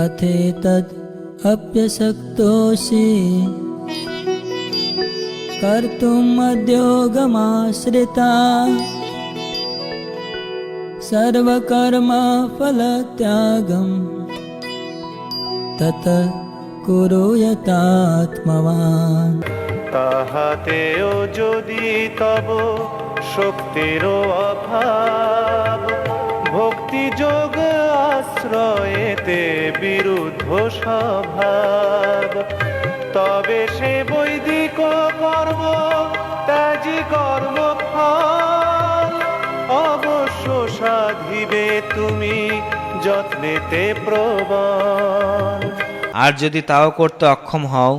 अथेतद् अप्यशक्तोऽसि कर्तुम् उद्योगमाश्रिता सर्वकर्मफलत्यागं तत कुरु यतात्मवान् তাহাতেও যদি তব শক্তিরও অভাব ভক্তি যোগ আশ্রয়েতে বিরুদ্ধ স্বভাব তবে সে বৈদিক কর্ম, ত্যাজি কর্ম অবশ্য সাধিবে তুমি যত্নেতে প্রবল। আর যদি তাও করতে অক্ষম হও,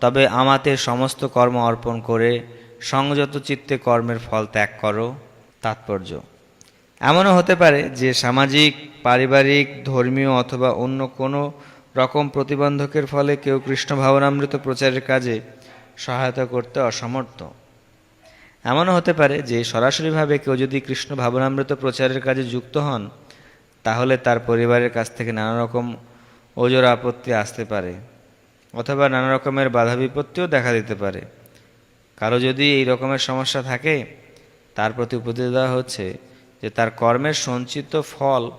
তবে আমাদের সমস্ত কর্ম অর্পণ করে সংযত চিত্তে কর্মের ফল ত্যাগ করো। তাৎপর্য। এমনও হতে পারে যে সামাজিক, পারিবারিক, ধর্মীয় অথবা অন্য কোনো রকম প্রতিবন্ধকের ফলে কেউ কৃষ্ণ ভাবনামৃত প্রচারের কাজে সহায়তা করতে অসমর্থ। এমনও হতে পারে যে সরাসরিভাবে কেউ যদি কৃষ্ণ ভাবনামৃত প্রচারের কাজে যুক্ত হন, তাহলে তার পরিবারের কাছ থেকে নানা রকম ওজোর আপত্তি আসতে পারে অথবা নানা রকমের বাধা বিপত্তিও দেখা দিতে পারে। কারও যদি এই রকমের সমস্যা থাকে, তার প্রতি উপদেশ দেওয়া হচ্ছে যে তার কর্মের সঞ্চিত ফল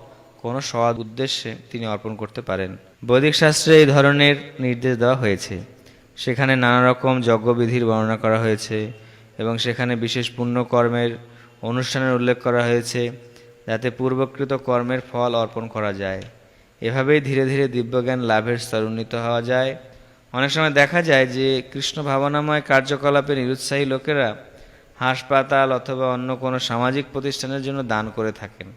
কোনো সৎ উদ্দেশ্যে তিনি অর্পণ করতে পারেন। বৈদিক শাস্ত্রে এই ধরনের নির্দেশ দেওয়া হয়েছে। সেখানে নানা রকম যজ্ঞবিধির বর্ণনা করা হয়েছে এবং সেখানে বিশেষ পুণ্য কর্মের অনুষ্ঠানের উল্লেখ করা হয়েছে যাতে পূর্বকৃত কর্মের ফল অর্পণ করা যায়। এভাবেই ধীরে ধীরে দিব্যজ্ঞান লাভের স্তর উন্নীত হওয়া যায়। অনেক সময় দেখা যায় যে কৃষ্ণ ভাবনাময় কার্যকলাপে নিরুৎসাহী লোকেরা হাসপাতাল অথবা অন্য কোনো সামাজিক প্রতিষ্ঠানের জন্য দান করে থাকেন।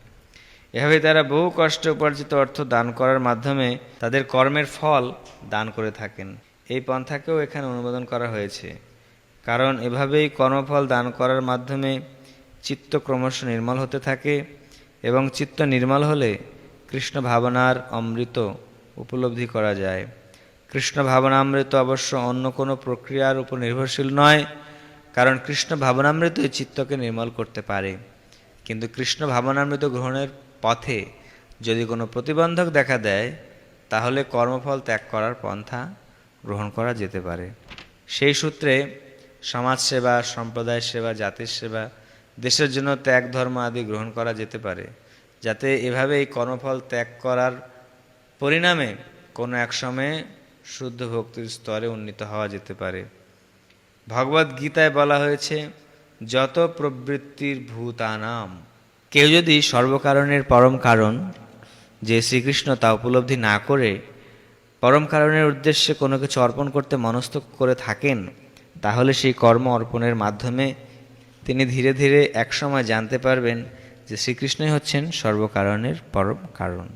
এভাবে তারা বহু কষ্টে উপার্জিত অর্থ দান করার মাধ্যমে তাদের কর্মের ফল দান করে থাকেন। এই পন্থাকেও এখানে অনুমোদন করা হয়েছে। কারণ এভাবেই কর্মফল দান করার মাধ্যমে চিত্ত ক্রমশ নির্মল হতে থাকে এবং চিত্ত নির্মল হলে কৃষ্ণ ভাবনার অমৃত উপলব্ধি করা যায়। কৃষ্ণ ভাবনামৃত অবশ্য অন্য কোনো প্রক্রিয়ার উপর নির্ভরশীল নয় কারণ কৃষ্ণ ভাবনামৃতই চিত্তকে নির্মল করতে পারে। কিন্তু কৃষ্ণ ভাবনামৃত গ্রহণের পথে যদি কোনো প্রতিবন্ধক দেখা দেয়, তাহলে কর্মফল ত্যাগ করার পন্থা গ্রহণ করা যেতে পারে। সেই সূত্রে সমাজসেবা, সম্প্রদায় সেবা, জাতির সেবা, দেশের জন্য ত্যাগ, ধর্ম আদি গ্রহণ করা যেতে পারে। যাতে এভাবে এই কর্মফল ত্যাগ করার পরিণামে কোনো এক সময়ে শুদ্ধ ভক্তির স্তরে উন্নীত হওয়া যেতে পারে। ভগবদ গীতায় বলা হয়েছে, যত প্রবৃত্তির ভূতানাম। কেউ যদি সর্বকারণের পরম কারণ যে শ্রীকৃষ্ণ তা উপলব্ধি না করে পরম কারণের উদ্দেশ্যে কোনো কিছু অর্পণ করতে মনস্থ করে থাকেন, তাহলে সেই কর্ম অর্পণের মাধ্যমে তিনি ধীরে ধীরে একসময় জানতে পারবেন যে শ্রীকৃষ্ণই হচ্ছেন সর্বকারণের পরম কারণ।